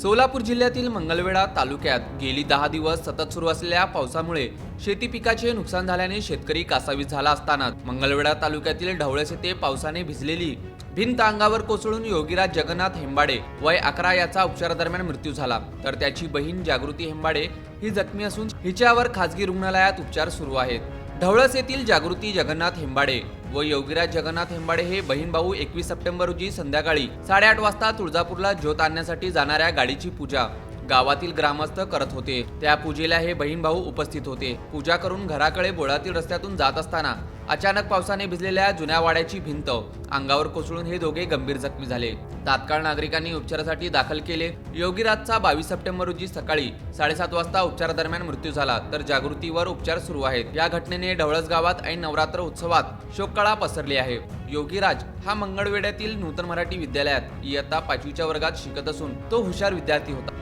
सोलापूर जिल्ह्यातील मंगळवेढा तालुक्यात गेली दहा दिवस सतत सुरू असलेल्या पावसामुळे शेती पिकाचे नुकसान झाल्याने शेतकरी कासावीस झाला असताना मंगळवेढा तालुक्यातील ढवळस येथे पावसाने भिजलेली भिंत अंगावर कोसळून योगीराज जगन्नाथ हेंबाडे वय अकरा याचा उपचारादरम्यान मृत्यू झाला. तर त्याची बहीण जागृती हेंबाडे ही जखमी असून हिच्यावर खासगी रुग्णालयात उपचार सुरू आहेत. ढवळस येथील जागृती जगन्नाथ हेंबाडे व योगीराज जगन्नाथ हेंबाडे हे बहीण भाऊ एकवीस सप्टेंबर रोजी संध्याकाळी साडेआठ वाजता तुळजापूरला ज्योत आणण्यासाठी जाणाऱ्या गाडीची पूजा गावातील ग्रामस्थ करत होते. त्या पूजेला हे बहीण भाऊ उपस्थित होते. पूजा करून घराकडे बोळातील रस्त्यातून जात असताना अचानक पावसाने भिजलेल्या जुन्या वाड्याची भिंत. अंगावर कोसळून हे दोघे गंभीर जखमी झाले. तात्काळ नागरिकांनी उपचारासाठी दाखल केले. योगीराजचा बावीस सप्टेंबर रोजी सकाळी साडेसात वाजता उपचारादरम्यान मृत्यू झाला तर जागृतीवर उपचार सुरू आहेत. या घटनेने ढवळस गावात ऐन नवरात्र उत्सवात शोककळा पसरली आहे. योगीराज हा मंगळवेड्यातील नूतन मराठी विद्यालयात इयत्ता पाचवीच्या वर्गात शिकत असून तो हुशार विद्यार्थी होता.